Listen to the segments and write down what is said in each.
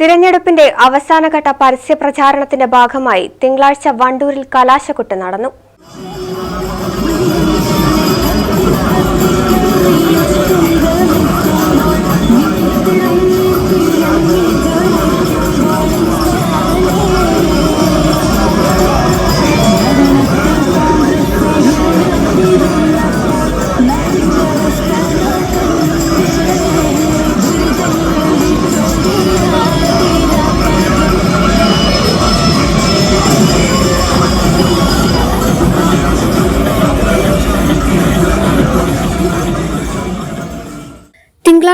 തിരഞ്ഞെടുപ്പിന്റെ അവസാനഘട്ട പരസ്യ പ്രചാരണത്തിന്റെ ഭാഗമായി തിങ്കളാഴ്ച വണ്ടൂരിൽ കലാശക്കൊട്ട് നടന്നു.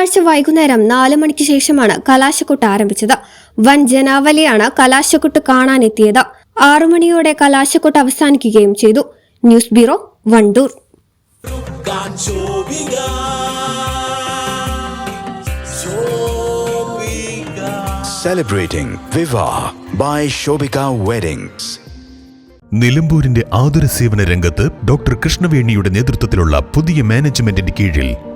തിങ്കളാഴ്ച വൈകുന്നേരം നാല് മണിക്ക് ശേഷമാണ് കലാശക്കൊട്ട് ആരംഭിച്ചത്. വൻ ജനാവലിയാണ് കലാശക്കൊട്ട് കാണാനെത്തിയത്. ആറു മണിയോടെ കലാശക്കൊട്ട് അവസാനിക്കുകയും ചെയ്തു. News bureau Wandoor. Celebrating Viva by Shobika Weddings. നിലമ്പൂരിന്റെ ആതുര സേവന രംഗത്ത് ഡോക്ടർ കൃഷ്ണവേണിയുടെ നേതൃത്വത്തിലുള്ള പുതിയ മാനേജ്മെന്റിന്റെ കീഴിൽ